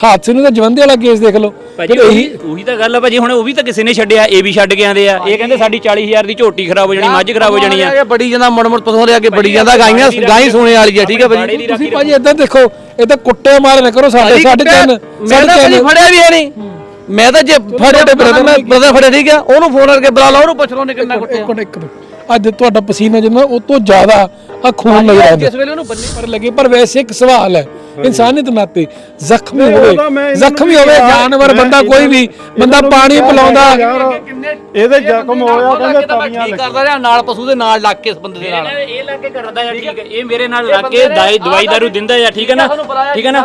ਹਾਦਸੇ ਨੂੰ ਤਾਂ ਜਵੰਦੇ ਵਾਲਾ ਕੇਸ ਦੇਖ ਲਓ। ਭਾਜੀ ਉਹੀ ਉਹੀ ਤਾਂ ਗੱਲ ਆ ਭਾਜੀ ਹੁਣ ਉਹ ਵੀ ਤਾਂ ਕਿਸੇ ਨੇ ਛੱਡਿਆ ਇਹ ਵੀ ਛੱਡ ਕੇ ਆਂਦੇ ਆ। ਇਹ ਕਹਿੰਦੇ ਸਾਡੀ 40000 ਦੀ ਝੋਟੀ ਖਰਾਬ ਹੋ ਜਾਣੀ ਮੱਝ ਖਰਾਬ ਹੋ ਜਾਣੀ ਆ। ਬੜੀ ਜਾਂਦਾ ਮੁੜ ਮੁੜ ਪਸੋਂ ਲਿਆ ਕੇ ਬੜੀ ਜਾਂਦਾ ਗਾਈਆਂ ਗਾਈ ਸੋਨੇ ਵਾਲੀ ਆ ਠੀਕ ਹੈ ਭਾਜੀ? ਤੁਸੀਂ ਭਾਜੀ ਇਦਾਂ ਦੇਖੋ ਇਹ ਤਾਂ ਕੁੱਟੇ ਮਾਰ ਨਾ ਕਰੋ ਸਾਡੇ ਸਾਡੇ ਚੈਨ ਮੈਂ ਤਾਂ ਭਾਜੀ ਫੜਿਆ ਵੀ ਹੈ ਨਹੀਂ। ਮੈਂ ਤਾਂ ਜੇ ਫੜਿਆ ਤੇ ਬ੍ਰਦਰ ਮੈਂ ਬ੍ਰਦਰ ਫੜਿਆ ਠੀਕ ਆ? ਉਹਨੂੰ ਫੋਨ ਕਰਕੇ ਬੁਲਾ ਲਾ ਉਹਨੂੰ ਪੁੱਛ ਲਓ ਨੇ ਕਿੰਨਾ ਕੁੱਟਿਆ। ਇੱਕ ਮਿੰਟ। ਅੱਜ ਤੁਹਾਡਾ ਪਸੀਨਾ ਜਿੰਨਾ ਉਹ ਤੋਂ ਜ਼ਿਆਦਾ ਆ ਖੂਨ ਨਜ਼ਰ ਆਉਂਦਾ ਜਿਸ ਵੇਲੇ ਉਹਨੂੰ ਬੰਨੇ ਪਰ ਲੱਗੇ ਪਰ ਵੈਸੇ ਇੱਕ ਸਵਾਲ ਹੈ ਇਨਸਾਨੀਅਤ ਨਾਤੇ ਜ਼ਖਮੀ ਹੋਵੇ ਜ਼ਖਮੀ ਹੋਵੇ ਜਾਨਵਰ ਬੰਦਾ ਕੋਈ ਵੀ ਬੰਦਾ ਪਾਣੀ ਪਿਲਾਉਂਦਾ। ਇਹਦੇ ਜ਼ਖਮ ਹੋਇਆ ਕਹਿੰਦੇ ਤਵੀਆਂ ਠੀਕ ਕਰਦਾ ਰਿਹਾ ਨਾਲ ਪਸ਼ੂ ਦੇ ਨਾਲ ਲੱਗ ਕੇ ਇਸ ਬੰਦੇ ਦੇ ਨਾਲ। ਇਹ ਲੱਗ ਕੇ ਕਰਦਾ ਆ ਠੀਕ ਹੈ। ਇਹ ਮੇਰੇ ਨਾਲ ਲੱਗ ਕੇ ਦਵਾਈ ਦਵਾਈ ਦਾਰੂ ਦਿੰਦਾ ਆ ਠੀਕ ਹੈ ਨਾ? ਠੀਕ ਹੈ ਨਾ?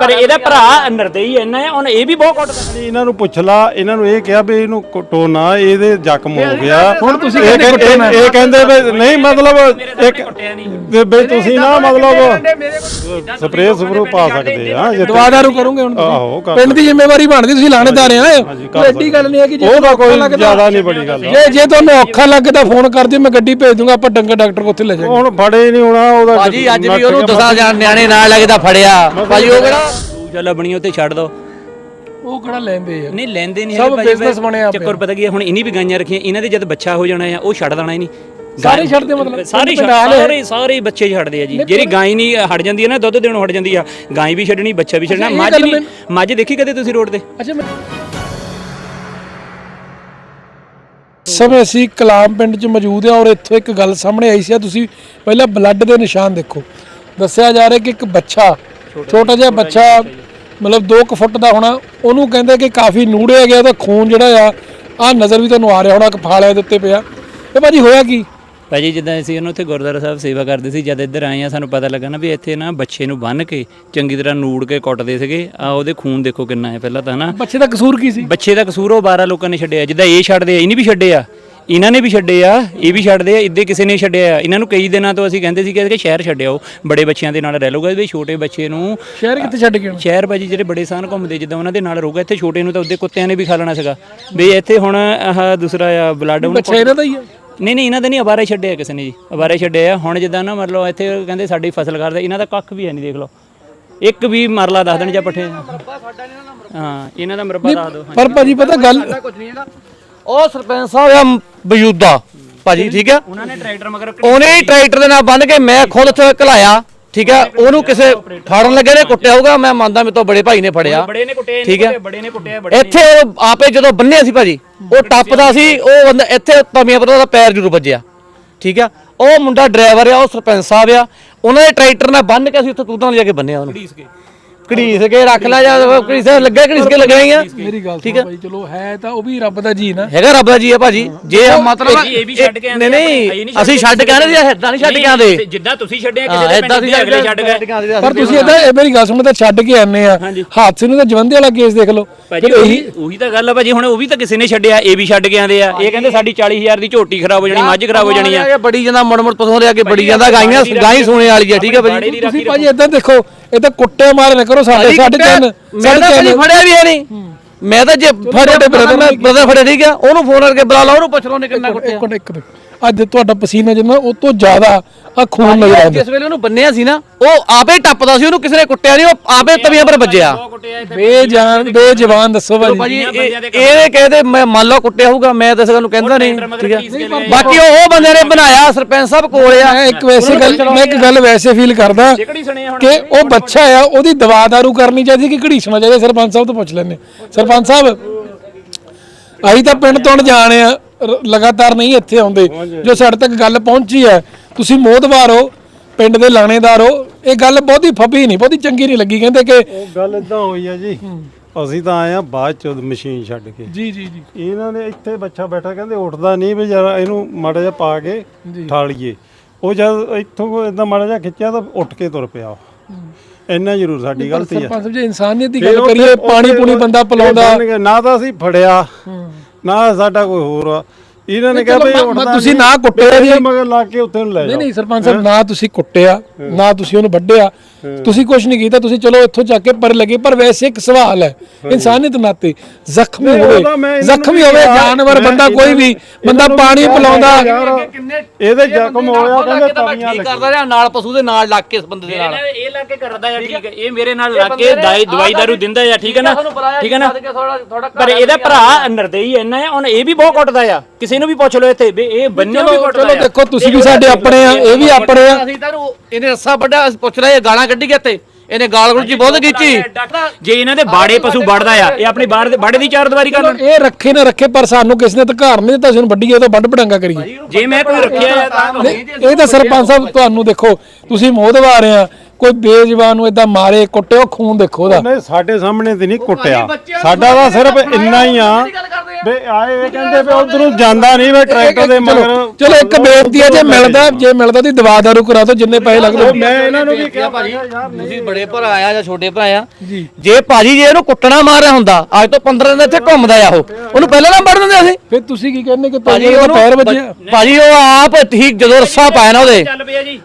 ਪਰ ਇਹਦਾ ਭਰਾ ਨਰਦਈ ਇੰਨਾ ਆ ਹੁਣ ਇਹ ਵੀ ਬਹੁਤ ਕੁੱਟਦਾ ਇਹਨਾਂ ਨੂੰ ਪੁੱਛ ਲਾ ਇਹਨਾਂ ਨੂੰ ਇਹ ਕਿਹਾ ਵੀ ਇਹਨੂੰ ਕੁੱਟੋ ਨਾ ਇਹਦੇ ਜ਼ਖਮ ਹੋ ਗਿਆ। ਹੁਣ ਤੁਸੀਂ ਇਹ ਕਹਿੰਦੇ ਕੁੱਟੋ ਨਾ। ਇਹ ਵੀ ਨਹੀਂ ਵੀ ਵੀ ਤੁਸੀਂ ਨਾ ਮਤਲਬ ਸਪਰੇਅ ਸਪਰੂ ਪਾ ਸਕਦੇ ਆ ਜੇ ਦਵਾਦਾਰੂ ਕਰੋਗੇ ਹੁਣ ਆਹੋ, ਤੁਸੀਂ ਕਰ ਪਿੰਡ ਦੀ ਜ਼ਿੰਮੇਵਾਰੀ ਬਣਦੀ ਤੁਸੀਂ ਲਾਣੇਦਾਰ ਆ ਹਾਂਜੀ, ਕਰ ਐਡੀ ਗੱਲ ਨਹੀਂ ਹੈ ਕਿ ਜੇ ਉਹ ਤਾਂ ਔਖਾ ਕੋਈ ਲੱਗਦਾ- ਜ਼ਿਆਦਾ ਨਹੀਂ ਬੜੀ ਗੱਲ ਜੇ ਜੇ ਤੁਹਾਨੂੰ ਔਖਾ ਲੱਗਦਾ ਫੋਨ ਕਰ ਦਿਓ ਮੈਂ ਗੱਡੀ ਭੇਜ ਦੂੰਗਾ ਆਪਾਂ ਡੰਗਰ ਡਾਕਟਰ ਕੋਲ ਉੱਥੇ ਲੈ ਜਾਵਾਂਗੇ ਹੁਣ ਫੜੇ ਨਹੀਂ ਹੋਣਾ ਉਹਦਾ ਭਾਜੀ ਅੱਜ ਵੀ ਉਹਨੂੰ ਦਸਾਂ ਜਾਣ ਨਿਆਣੇ ਨਾਲ ਲੱਗਦਾ ਫੜਿਆ। ਭਾਜੀ ਉਹ ਕਿਹੜਾ ਚੱਲ ਬਣੀ ਉੱਤੇ ਛੱਡ ਦੋ। ਉਹ ਕਿਹੜਾ ਲੈਂਦੇ ਆ? ਨਹੀਂ ਲੈਂਦੇ ਨਹੀਂ ਸਭ ਹੈਗੇ business ਬਣਿਆ ਪਿਆ। ਚੱਕਰ ਪਤਾ ਕੀ ਹੈ ਹੁਣ ਇਨੀ ਵੀ ਗਾਈਆਂ ਰੱਖੀਆਂ ਇਹਨਾਂ ਦੇ ਜਦ ਬੱਚਾ ਹੋ ਜਾਣਾ ਆ ਉਹ ਛੱਡ ਦੇਣਾ ਹੀ ਨਹੀਂ। ਸਾਰੇ ਛੱਡਦੇ ਮਤਲਬ। ਸਾਰੇ। ਸਾਰੇ ਸਾਰੇ ਬੱਚੇ ਛੱਡਦੇ ਆ ਜੀ। ਜਿਹੜੀ ਗਾਂ ਨਹੀਂ ਹਟ ਜਾਂਦੀ ਹੈ ਨਾ ਦੁੱਧ ਦੇਣੋਂ ਹਟ ਜਾਂਦੀ ਆ। ਗਾਂ ਵੀ ਛੱਡਣੀ ਬੱਚਾ ਵੀ ਛੱਡਣਾ। ਮੱਝ ਨਹੀਂ ਮੱਝ ਦੇਖੀ ਕਦੇ ਤੁਸੀਂ ਰੋਡ ਤੇ? ਅੱਛਾ ਸਮੇਂ ਅਸੀਂ ਕਲਾਮ ਪਿੰਡ 'ਚ ਮੌਜੂਦ ਆ ਔਰ ਇੱਥੋਂ ਇੱਕ ਗੱਲ ਸਾਹਮਣੇ ਆਈ ਸੀ। ਆ ਤੁਸੀਂ ਪਹਿਲਾਂ ਬਲੱਡ ਦੇ ਨਿਸ਼ਾਨ ਦੇਖੋ। ਦੱਸਿਆ ਜਾ ਰਿਹਾ ਕਿ ਇੱਕ ਬੱਚਾ ਛੋਟਾ ਜਿਹਾ ਬੱਚਾ ਮਤਲਬ 2 ਫੁੱਟ ਦਾ ਹੋਣਾ ਉਹਨੂੰ ਕਹਿੰਦੇ ਕਿ ਕਾਫੀ ਨੂੜਿਆ ਗਿਆ ਤਾਂ ਖੂਨ ਜਿਹੜਾ ਆ ਆ ਨਜ਼ਰ ਵੀ ਤੁਹਾਨੂੰ ਆ ਰਿਹਾ ਹੋਣਾ ਇੱਕ ਫਾਲਿਆਂ ਦੇ ਉੱਤੇ ਪਿਆ। ਇਹ ਭਾਜੀ ਹੋਇਆ ਕੀ? ਭਾਜੀ ਜਿੱਦਾਂ ਅਸੀਂ ਉਹਨੂੰ ਉੱਥੇ ਗੁਰਦੁਆਰਾ ਸਾਹਿਬ ਸੇਵਾ ਕਰਦੇ ਸੀ ਜਦ ਇੱਧਰ ਆਏ ਆ ਸਾਨੂੰ ਪਤਾ ਲੱਗਾ ਨਾ ਵੀ ਇੱਥੇ ਨਾ ਬੱਚੇ ਨੂੰ ਬੰਨ ਕੇ ਚੰਗੀ ਤਰ੍ਹਾਂ ਨੂੜ ਕੇ ਕੁੱਟਦੇ ਸੀਗੇ। ਆ ਉਹਦੇ ਖੂਨ ਦੇਖੋ ਕਿੰਨਾ ਹੈ ਪਹਿਲਾਂ ਤਾਂ ਹਨਾ? ਬੱਚੇ ਦਾ ਕਸੂਰ ਕੀ ਸੀ? ਬੱਚੇ ਦਾ ਕਸੂਰ ਉਹ 12 ਲੋਕਾਂ ਨੇ ਛੱਡਿਆ। ਜਿੱਦਾਂ ਇਹ ਛੱਡਦੇ ਆ ਇਹਨੇ ਵੀ ਛੱਡੇ ਆ ਇਹਨਾਂ ਨੇ ਵੀ ਛੱਡੇ ਆ ਇਹ ਵੀ ਛੱਡਦੇ ਆ ਇੱਦੇ ਕਿਸੇ ਨੇ ਛੱਡਿਆ। ਆ ਇਹਨਾਂ ਨੂੰ ਕਈ ਦਿਨਾਂ ਤੋਂ ਅਸੀਂ ਕਹਿੰਦੇ ਸੀ ਕਿ ਸ਼ਹਿਰ ਛੱਡਿਓ ਬੜੇ ਬੱਚਿਆਂ ਦੇ ਨਾਲ ਰਹਿ ਲਓਗਾ ਵੀ ਛੋਟੇ ਬੱਚੇ ਨੂੰ। ਸ਼ਹਿਰ ਕਿੱਥੇ ਛੱਡ ਕੇ ਸ਼ਹਿਰ ਭਾਜੀ ਜਿਹੜੇ ਬੜੇ ਸਾਨ ਘੁੰਮਦੇ ਜਿੱਦਾਂ ਉਹਨਾਂ ਦੇ ਨਾਲ ਰਹੂਗਾ ਇੱਥੇ ਛੋਟੇ ਨੂੰ ਤਾਂ ਉਹਦੇ ਕੁੱਤਿਆਂ ਨੇ ਵੀ ਖਾ ਲੈਣਾ ਸੀਗਾ। ਵੀ ਇੱਥੇ ਹੁਣ ਆਹ ਦੂਸਰਾ ਆ ਬਲੱਡ ਬੱਚਾ ਇਹਨਾਂ ਦਾ ਹੀ ਆ। ਨਹੀਂ ਨਹੀਂ ਇਹਨਾਂ ਦੇ ਨਹੀਂ ਅਵਾਰੇ ਛੱਡਿਆ ਕਿਸੇ ਨੇ ਜੀ। ਅਵਾਰੇ ਛੱਡਿਆ ਹੁਣ ਜਿੱਦਾਂ ਨਾ ਮਤਲਬ ਇੱਥੇ ਕਹਿੰਦੇ ਸਾਡੀ ਫਸਲ ਕਰਦੇ ਇਹਨਾਂ ਦਾ ਕੱਖ ਵੀ ਹੈ ਨਹੀਂ ਦੇਖ ਲਓ। ਇੱਕ ਵੀ ਮਰਲਾ ਦੱਸ ਦੇਣ ਜਾਂ ਪੱਠੇ। ਹਾਂ ਇਹਨਾਂ ਦਾ ਮਰਬਾ ਦੱਸ ਦਿਓ ਪਰ ਭਾਜੀ ਪਤਾ ਗੱਲ ਉਹ ਸਰਪੰਚ ਸਾਹਿਬ ਆ ਬਯੂਦਾ ਭਾਜੀ ਠੀਕ ਆ? ਉਹਨਾਂ ਨੇ ਟਰੈਕਟਰ ਮਗਰ ਉਹਨੇ ਹੀ ਟਰੈਕਟਰ ਦੇ ਨਾਲ ਬੰਨ ਕੇ ਮੈਂ ਖੁਦ ਉੱਥੇ ਘਲਾਇਆ ਠੀਕ ਆ ਉਹਨੂੰ ਕਿਸੇ ਫੜਨ ਲੱਗੇ ਨੇ ਕੁੱਟਿਆ ਹੋਊਗਾ ਮੈਂ ਮੰਨਦਾ ਮੇਰੇ ਤੋਂ ਬੜੇ ਭਾਈ ਨੇ ਫੜਿਆ। ਬੜੇ ਨੇ ਕੁੱਟੇ ਠੀਕ ਹੈ। ਬੜੇ ਨੇ ਕੁੱਟਿਆ ਬੜੇ ਇੱਥੇ ਉਹ ਆਪੇ ਜਦੋਂ ਬੰਨਿਆ ਸੀ ਭਾਜੀ ਉਹ ਟੱਪਦਾ ਸੀ ਉਹ ਬੰਦਾ ਇੱਥੇ ਤਵੀਆਂ ਪਰ ਉਹਦਾ ਪੈਰ ਜ਼ਰੂਰ ਵੱਜਿਆ। ਠੀਕ ਆ ਉਹ ਮੁੰਡਾ ਡਰਾਈਵਰ ਆ ਉਹ ਸਰਪੰਚ ਸਾਹਿਬ ਆ ਉਹਨਾਂ ਦੇ ਟਰੈਕਟਰ ਨਾਲ ਬੰਨ ਕੇ ਅਸੀਂ ਉੱਥੇ ਤੂਤਾਂ ਲਿਜਾ ਕੇ ਬੰਨਿਆ ਉਹਨੂੰ। ਘੜੀਸ ਕੇ ਰੱਖ ਲਿਆ ਜਾਂ ਘੜੀਸ ਲੱਗੇ ਘੜੀਸ ਕੇ ਲੱਗਣੀਆਂ ਮੇਰੀ ਗੱਲ ਸੁਣੋ ਭਾਈ ਚਲੋ ਹੈ ਤਾਂ ਉਹ ਵੀ ਰੱਬ ਦਾ ਜੀ ਨਾ। ਹੈਗਾ ਰੱਬ ਦਾ ਜੀ ਆ ਭਾਜੀ। ਜੇ ਮਤਲਬ ਇਹ ਵੀ ਛੱਡ ਕੇ ਆਂਦੇ ਨਹੀਂ ਆ, ਅਸੀਂ ਛੱਡ ਕੇ ਸੀ ਏਦਾਂ ਨਹੀਂ ਛੱਡ ਕੇ ਆਂਦੇ ਜਿੱਦਾਂ ਤੁਸੀਂ ਛੱਡਿਆ ਹਾਂ, ਕਿਸੇ ਦੇ ਏਦਾਂ ਪਿੰਡ ਅਸੀਂ ਦੇ ਅਗਲੇ ਛੱਡ ਗਏ। ਪਰ ਤੁਸੀਂ ਇਦਾਂ ਇਹ ਮੇਰੀ ਗੱਲ ਸੁਣੋ ਤਾਂ ਛੱਡ ਕੇ ਆਨੇ ਆ। ਹਾਦਸੇ ਨੂੰ ਤਾਂ ਜਵੰਦੇ ਵਾਲਾ ਕੇਸ ਦੇਖ ਲਓ। ਭਾਜੀ ਉਹੀ ਉਹੀ ਤਾਂ ਗੱਲ ਆ ਭਾਜੀ ਹੁਣ ਉਹ ਵੀ ਤਾਂ ਕਿਸੇ ਨੇ ਛੱਡਿਆ ਇਹ ਵੀ ਛੱਡ ਕੇ ਆਂਦੇ ਆ। ਇਹ ਕਹਿੰਦੇ ਸਾਡੀ 40000 ਦੀ ਝੋਟੀ ਖਰਾਬ ਹੋ ਜਾਣੀ ਮੱਝ ਖਰਾਬ ਹੋ ਜਾਣੀ ਆ। ਬੜੀ ਜਾਂਦਾ ਮੁੜ ਮੁੜ ਪਸੋਂ ਲਿਆ ਕੇ ਬੜੀ ਜਾਂਦਾ ਗਾਈਆਂ ਗਾਈ ਸੋਨੇ ਵਾਲੀ ਆ ਠੀਕ ਹੈ ਭਾਜੀ। ਤੁਸੀਂ ਭਾਜੀ ਇਦਾਂ ਦੇਖੋ ਇਹ ਤਾਂ ਕੁੱਟੇ ਮਾਰ ਨਾ ਕਰੋ ਸਾਡੇ ਸਾਡੇ ਚੈਨ ਮੈਂ ਤਾਂ ਭਾਜੀ ਫੜਿਆ ਵੀ ਹੈ ਨਹੀਂ। ਮੈਂ ਤਾਂ ਜੇ ਫੜਿਆ ਬ੍ਰਦਰ ਮੈਂ ਬ੍ਰਦਰ ਫੜਿਆ ਠੀਕ ਆ ਉਹਨੂੰ ਫੋਨ ਕਰਕੇ ਬੁਲਾ ਲਾ ਉਹਨੂੰ ਪੁੱਛ ਲਓ ਨੇ ਕਿੰਨਾ ਕੁੱਟਿਆ। ਇੱਕ ਇੱਕ ਅੱਜ ਤੁਹਾਡਾ ਪਸੀਨਾ ਜਿੰਨਾ ਉਹ ਤੋਂ ਜ਼ਿਆਦਾ ਆ ਖੂਨ ਨਜ਼ਰ ਆਉਂਦਾ। ਜਿਸ ਵੇਲੇ ਉਹਨੂੰ ਬੰਨਿਆ ਸੀ ਨਾ ਉਹ ਆਪੇ ਟੱਪਦਾ ਸੀ ਉਹਨੂੰ ਕਿਸੇ ਨੇ ਕੁੱਟਿਆ ਨਹੀਂ ਉਹ ਆਪੇ ਤਵੀਆਂ ਪਰ ਵੱਜਿਆ। ਬੇਜਾਨ ਬੇਜਵਾਨ ਦੱਸੋ ਭਾਜੀ ਭਾਜੀ ਇਹ- ਇਹਦੇ ਕਹਦੇ ਮੈਂ ਮੰਨ ਲਓ ਕੁੱਟਿਆ ਹੋਊਗਾ ਮੈਂ ਤਾਂ ਇਸ ਗੱਲ ਨੂੰ ਕਹਿੰਦਾ ਨਹੀਂ ਠੀਕ ਹੈ ਬਾਕੀ ਉਹ ਉਹ ਬੰਦੇ ਨੇ ਬਣਾਇਆ ਸਰਪੰਚ ਸਾਹਿਬ ਕੋਲ ਆ। ਮੈਂ ਇੱਕ ਵੈਸੇ ਗੱਲ ਮੈਂ ਇੱਕ ਗੱਲ ਵੈਸੇ ਫੀਲ ਕਰਦਾ ਕਿ ਉਹ ਬੱਚਾ ਆ ਉਹਦੀ ਦਵਾ ਦਾਰੂ ਕਰਨੀ ਚਾਹੀਦੀ ਕਿ ਘੜੀਸਣਾ ਚਾਹੀਦਾ ਸਰਪੰਚ ਸਾਹਿਬ ਤੋਂ ਪੁੱਛ ਲੈਣੇ ਸਰਪੰਚ ਸਾਹਿਬ ਅਸੀਂ ਤਾਂ ਪਿੰਡ ਤੋਂ ਜਾਣ ਆ। ਰ- ਲਗਾਤਾਰ ਨਹੀਂ ਇੱਥੇ ਆਉਂਦੇ। ਜੋ ਸਾਡੇ ਤੱਕ ਗੱਲ ਪਹੁੰਚੀ ਹੈ ਤੁਸੀਂ ਮੋਦਵਾਰ ਹੋ ਪਿੰਡ ਦੇ ਲਾਣੇਦਾਰ ਹੋ ਇਹ ਗੱਲ ਬਹੁਤੀ ਫੱਬੀ ਨਹੀਂ ਬਹੁਤੀ ਚੰਗੀ ਨਹੀਂ ਲੱਗੀ। ਕਹਿੰਦੇ ਕਿ ਉਹ ਗੱਲ ਇਦਾਂ ਹੋਈ ਆ ਜੀ। ਅਸੀਂ ਤਾਂ ਆਏ ਆ ਬਾਅਦ ਚ ਮਸ਼ੀਨ ਛੱਡ ਕੇ। ਜੀ ਜੀ ਜੀ। ਇਹਨਾਂ ਨੇ ਇੱਥੇ ਬੱਚਾ ਬੈਠਾ ਕਹਿੰਦੇ ਉੱਠਦਾ ਨਹੀਂ ਵੀ ਜਰਾ ਇਹਨੂੰ ਮਾੜਾ ਜਿਹਾ ਪਾ ਕੇ ਠਾਲੀਏ। ਉਹ ਜਦ ਇੱਥੋਂ ਇਦਾਂ ਮਾੜਾ ਜਿਹਾ ਖਿੱਚਿਆ ਤਾਂ ਉੱਠ ਕੇ ਤੁਰ ਪਿਆ। ਇੰਨਾ ਜ਼ਰੂਰ ਸਾਡੀ ਗਲਤੀ ਆ। ਸਰਪੰਚ ਜੇ ਇਨਸਾਨੀਅਤ ਦੀ ਫਿਰ ਗੱਲ ਉੱਥੇ- ਕਰੀਏ ਪਾਣੀ ਉੱਥੇ ਪੂਣੀ ਬੰਦਾ ਇਹ ਪਿਲਾਉਂਦਾ। ਨਾ ਤਾਂ ਅਸੀਂ ਫੜਿਆ। ਨਾ ਸਾਡਾ ਕੋਈ ਹੋਰ ਆ। ਇਹਨਾਂ ਨੇ ਕਿਹਾ ਵੀ ਉੱਠਦਾ ਤੁਸੀਂ ਨਹੀਂ, ਨਾ ਕੁੱਟਿਆ ਜੀ। ਮਗਰ ਲਾ ਕੇ ਉੱਥੇ ਨੂੰ ਲੈ ਨਹੀਂ ਜਾਓ। ਨਹੀਂ ਸਰਪੰਚ ਸਾਹਿਬ ਨਾ ਤੁਸੀਂ ਕੁੱਟਿਆ ਨਾ ਤੁਸੀਂ ਉਹਨੂੰ ਵੱਢਿਆ। ਤੁਸੀਂ ਕੁਝ ਨਹੀਂ ਕੀਤਾ ਤੁਸੀਂ ਚਲੋ ਇੱਥੋਂ ਚੱਕ ਕੇ ਪਰ ਲੱਗੇ ਪਰ ਵੈਸੇ ਇੱਕ ਸਵਾਲ ਹੈ ਇਨਸਾਨੀਅਤ ਨਾਤੇ ਜ਼ਖਮੀ ਹੋਵੇ ਜ਼ਖਮੀ ਹੋਵੇ ਜਾਨਵਰ ਬੰਦਾ ਕੋਈ ਵੀ ਬੰਦਾ ਪਾਣੀ ਪਿਲਾਉਂਦਾ। ਇਹਦੇ ਜ਼ਖਮ ਹੋਇਆ ਕਹਿੰਦੇ ਤਵੀਆਂ ਠੀਕ ਕਰਦਾ ਰਿਹਾ ਨਾਲ ਪਸ਼ੂ ਦੇ ਨਾਲ ਲੱਗ ਕੇ ਇਸ ਬੰਦੇ ਦੇ ਨਾਲ। ਇਹ ਲੱਗ ਕੇ ਕਰਦਾ ਆ ਠੀਕ ਹੈ? ਇਹ ਮੇਰੇ ਨਾਲ ਲੱਗ ਕੇ ਦਵਾਈ ਦਵਾਈ ਦਾਰੂ ਦਿੰਦਾ ਆ ਠੀਕ ਹੈ ਨਾ? ਠੀਕ ਹੈ ਨਾ? ਪਰ ਇਹਦਾ ਭਰਾ ਨਰਦਈ ਇੰਨਾ ਆ ਹੁਣ ਇਹ ਵੀ ਬਹੁਤ ਕੁੱਟਦਾ ਆ। ਕਿਸੇ ਨੂੰ ਵੀ ਪੁੱਛ ਲਓ ਇੱਥੇ ਵੀ ਇਹ ਬੰਨਿਓ ਵੀ ਚਲੋ ਕੁੱਟਦਾ ਚਲੋ ਦੇਖੋ ਤੁਸੀਂ ਵੀ ਸਾਡੇ ਆਪਣੇ ਆ ਇਹ ਵੀ ਆਪਣੇ ਆ। ਅਸੀਂ ਤਾਂ ਇਹਨੂੰ- ਰੱਸਾ ਵੱਡਾ ਪੁੱਛ ਰਹੇ ਗਾਲਾਂ ਕੱਢੀ ਗਿਆ ਤੇ ਇਹਨੇ ਗਾਲ ਗੁਲ ਜੀ ਬਹੁਤ ਕੀਤੀ। ਜੇ ਇਹਨਾਂ ਦੇ ਬਾੜੇ ਪਸ਼ੂ ਵੜਦਾ ਆ ਇਹ ਆਪਣੀ ਬਾੜ ਦੇ ਬਾੜੇ ਦੀ ਚਾਰ ਦੀਵਾਰੀ ਕਰ ਲੈਣ ਇਹ ਰੱਖੇ ਨਾ ਰੱਖੇ ਪਰ ਸਾਨੂੰ ਕਿਸੇ ਨੇ ਅਧਿਕਾਰ ਨਹੀਂ ਦਿੱਤਾ ਸਾਨੂੰ ਵੱਡੀ ਇਹ ਤੋਂ ਵੱਡ ਪੜਾਂਗਾ ਕਰੀਏ। ਜੇ ਮੈਂ ਕੋਈ ਰੱਖਿਆ ਨਹੀਂ, ਇਹ ਤਾਂ ਸਰਪੰਚ ਸਾਹਿਬ ਤੁਹਾਨੂੰ ਦੇਖੋ ਤੁਸੀਂ ਮੋਦਵਾਰ ਆ ਕੋਈ ਬੇਜਵਾਨ ਨੂੰ ਇਦਾਂ ਮਾਰੇ ਕੁੱਟੇ ਉਹ ਖੂਨ ਦੇਖੋ ਉਹਦਾ। ਨਹੀਂ ਸਾਡੇ ਸਾਹਮਣੇ ਤੇ ਨਹੀਂ ਕੁੱਟਿਆ। ਸਾਡਾ ਤਾਂ ਸਿਰਫ ਇੰਨਾ ਹੀ ਆ। ਵੀ ਆਏ ਇਹ ਕਹਿੰਦੇ ਵੀ ਉਧਰੋਂ ਜਾਂਦਾ ਨਹੀਂ ਵੀ ਟਰੈਕਟਰ ਦੇ ਮਗਰ। ਚਲੋ ਇੱਕ ਬੇਨਤੀ ਹੈ ਜੇ ਮਿਲਦਾ ਜੇ ਮਿਲਦਾ ਦੀ ਦਵਾ ਦਾਰੂ ਕਰਾ ਦਿਓ ਜਿੰਨੇ ਪੈਸੇ ਲੱਗਦੇ। ਮੈਂ ਇਹਨਾਂ ਨੂੰ ਵੀ ਕਿਹਾ ਭਾਜੀ ਤੁਸੀਂ ਬੜੇ ਭਰਾ ਆ ਜਾਂ ਛੋਟੇ ਭਰਾ ਆ। ਜੇ। ਭਾਜੀ ਜੇ ਇਹਨੂੰ ਕੁੱਟਣਾ ਮਾਰ ਰਿਹਾ ਹੁੰਦਾ ਅੱਜ ਤੋਂ 15 ਦਿਨ ਇੱਥੇ ਘੁੰਮਦਾ ਆ ਉਹ। ਉਹਨੂੰ ਪਹਿਲਾਂ ਨਾ ਵੜ ਦਿੰਦੇ ਅਸੀਂ। ਫਿਰ ਤੁਸੀਂ ਕੀ ਕਹਿੰਦੇ ਕਿ ਭਾਜੀ ਉਹਦਾ ਪੈਰ ਵੱਜਿਆ ਭਾਜੀ ਉਹ ਆਪ ਠੀਕ ਜਦੋਂ ਰੱਸਾ ਪਾਇਆ ਨਾ ਉਹਦੇ